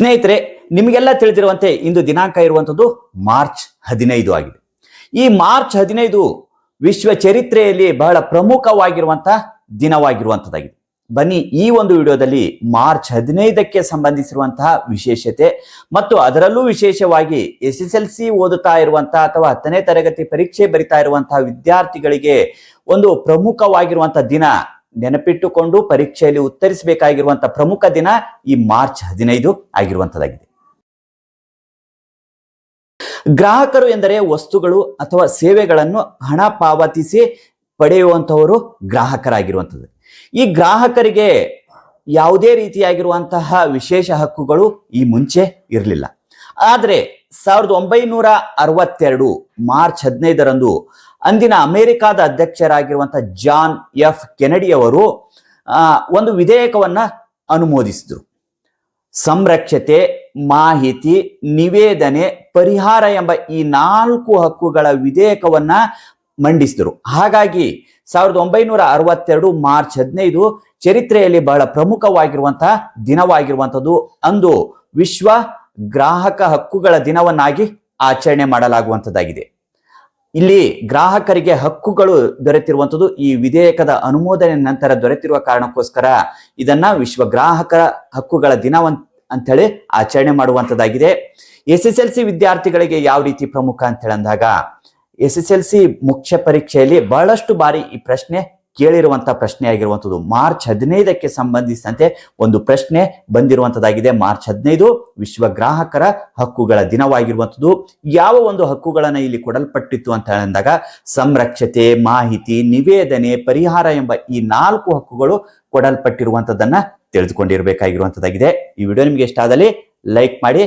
ಸ್ನೇಹಿತರೆ, ನಿಮಗೆಲ್ಲ ತಿಳಿದಿರುವಂತೆ ಇಂದು ದಿನಾಂಕ ಇರುವಂಥದ್ದು ಮಾರ್ಚ್ ಹದಿನೈದು ಆಗಿದೆ. ಈ ಮಾರ್ಚ್ ಹದಿನೈದು ವಿಶ್ವ ಚರಿತ್ರೆಯಲ್ಲಿ ಬಹಳ ಪ್ರಮುಖವಾಗಿರುವಂತಹ ದಿನವಾಗಿರುವಂಥದ್ದಾಗಿದೆ. ಬನ್ನಿ ಈ ಒಂದು ವಿಡಿಯೋದಲ್ಲಿ ಮಾರ್ಚ್ ಹದಿನೈದಕ್ಕೆ ಸಂಬಂಧಿಸಿರುವಂತಹ ವಿಶೇಷತೆ ಮತ್ತು ಅದರಲ್ಲೂ ವಿಶೇಷವಾಗಿ ಎಸ್ ಎಸ್ ಎಲ್ ಸಿ ಓದುತ್ತಾ ಇರುವಂತಹ ಅಥವಾ ಹತ್ತನೇ ತರಗತಿ ಪರೀಕ್ಷೆ ಬರಿತಾ ಇರುವಂತಹ ವಿದ್ಯಾರ್ಥಿಗಳಿಗೆ ಒಂದು ಪ್ರಮುಖವಾಗಿರುವಂತಹ ದಿನ ನೆನಪಿಟ್ಟುಕೊಂಡು ಪರೀಕ್ಷೆಯಲ್ಲಿ ಉತ್ತರಿಸಬೇಕಾಗಿರುವಂತಹ ಪ್ರಮುಖ ದಿನ ಈ ಮಾರ್ಚ್ ಹದಿನೈದು ಆಗಿರುವಂತದ್ದಾಗಿದೆ ಗ್ರಾಹಕರು ಎಂದರೆ ವಸ್ತುಗಳು ಅಥವಾ ಸೇವೆಗಳನ್ನು ಹಣ ಪಾವತಿಸಿ ಪಡೆಯುವಂತವರು ಗ್ರಾಹಕರಾಗಿರುವಂಥದ್ದು ಈ ಗ್ರಾಹಕರಿಗೆ ಯಾವುದೇ ರೀತಿಯಾಗಿರುವಂತಹ ವಿಶೇಷ ಹಕ್ಕುಗಳು ಈ ಮುಂಚೆ ಇರಲಿಲ್ಲ. ಆದರೆ ಸಾವಿರದ ಒಂಬೈನೂರ ಅರವತ್ತೆರಡು ಮಾರ್ಚ್ ಹದಿನೈದರಂದು ಅಂದಿನ ಅಮೆರಿಕಾದ ಅಧ್ಯಕ್ಷರಾಗಿರುವಂತಹ ಜಾನ್ ಎಫ್ ಕೆನಡಿ ಅವರು ಒಂದು ವಿಧೇಯಕವನ್ನ ಅನುಮೋದಿಸಿದರು. ಸಂರಕ್ಷತೆ, ಮಾಹಿತಿ, ನಿವೇದನೆ, ಪರಿಹಾರ ಎಂಬ ಈ ನಾಲ್ಕು ಹಕ್ಕುಗಳ ವಿಧೇಯಕವನ್ನ ಮಂಡಿಸಿದರು. ಹಾಗಾಗಿ ಸಾವಿರದ ಒಂಬೈನೂರ ಅರವತ್ತೆರಡು ಮಾರ್ಚ್ ಹದಿನೈದು ಚರಿತ್ರೆಯಲ್ಲಿ ಬಹಳ ಪ್ರಮುಖವಾಗಿರುವಂತಹ ದಿನವಾಗಿರುವಂಥದ್ದು ಅಂದು ವಿಶ್ವ ಗ್ರಾಹಕ ಹಕ್ಕುಗಳ ದಿನವನ್ನಾಗಿ ಆಚರಣೆ ಮಾಡಲಾಗುವಂಥದ್ದಾಗಿದೆ. ಇಲ್ಲಿ ಗ್ರಾಹಕರಿಗೆ ಹಕ್ಕುಗಳು ದೊರೆತಿರುವಂಥದ್ದು ಈ ವಿಧೇಯಕದ ಅನುಮೋದನೆ ನಂತರ ದೊರೆತಿರುವ ಕಾರಣಕ್ಕೋಸ್ಕರ ಇದನ್ನ ವಿಶ್ವ ಗ್ರಾಹಕರ ಹಕ್ಕುಗಳ ದಿನವನ್ ಅಂತೇಳಿ ಆಚರಣೆ ಮಾಡುವಂಥದ್ದಾಗಿದೆ. ಎಸ್ ಎಸ್ ಎಲ್ ಸಿ ವಿದ್ಯಾರ್ಥಿಗಳಿಗೆ ಯಾವ ರೀತಿ ಪ್ರಮುಖ ಅಂತ ಹೇಳಿದಾಗ ಎಸ್ ಎಸ್ ಎಲ್ ಸಿ ಮುಖ್ಯ ಪರೀಕ್ಷೆಯಲ್ಲಿ ಬಹಳಷ್ಟು ಬಾರಿ ಈ ಪ್ರಶ್ನೆ ಕೇಳಿರುವಂತಹ ಪ್ರಶ್ನೆ ಆಗಿರುವಂಥದ್ದು ಮಾರ್ಚ್ ಹದಿನೈದಕ್ಕೆ ಸಂಬಂಧಿಸಿದಂತೆ ಒಂದು ಪ್ರಶ್ನೆ ಬಂದಿರುವಂಥದ್ದಾಗಿದೆ ಮಾರ್ಚ್ ಹದಿನೈದು ವಿಶ್ವ ಗ್ರಾಹಕರ ಹಕ್ಕುಗಳ ದಿನವಾಗಿರುವಂಥದ್ದು ಯಾವ ಒಂದು ಹಕ್ಕುಗಳನ್ನ ಇಲ್ಲಿ ಕೊಡಲ್ಪಟ್ಟಿತ್ತು ಅಂತ ಹೇಳಿದಾಗ ಸಂರಕ್ಷತೆ, ಮಾಹಿತಿ, ನಿವೇದನೆ, ಪರಿಹಾರ ಎಂಬ ಈ ನಾಲ್ಕು ಹಕ್ಕುಗಳು ಕೊಡಲ್ಪಟ್ಟಿರುವಂತದ್ದನ್ನ ತಿಳಿದುಕೊಂಡಿರಬೇಕಾಗಿರುವಂಥದ್ದಾಗಿದೆ ಈ ವಿಡಿಯೋ ನಿಮಗೆ ಇಷ್ಟ ಆದಲ್ಲಿ ಲೈಕ್ ಮಾಡಿ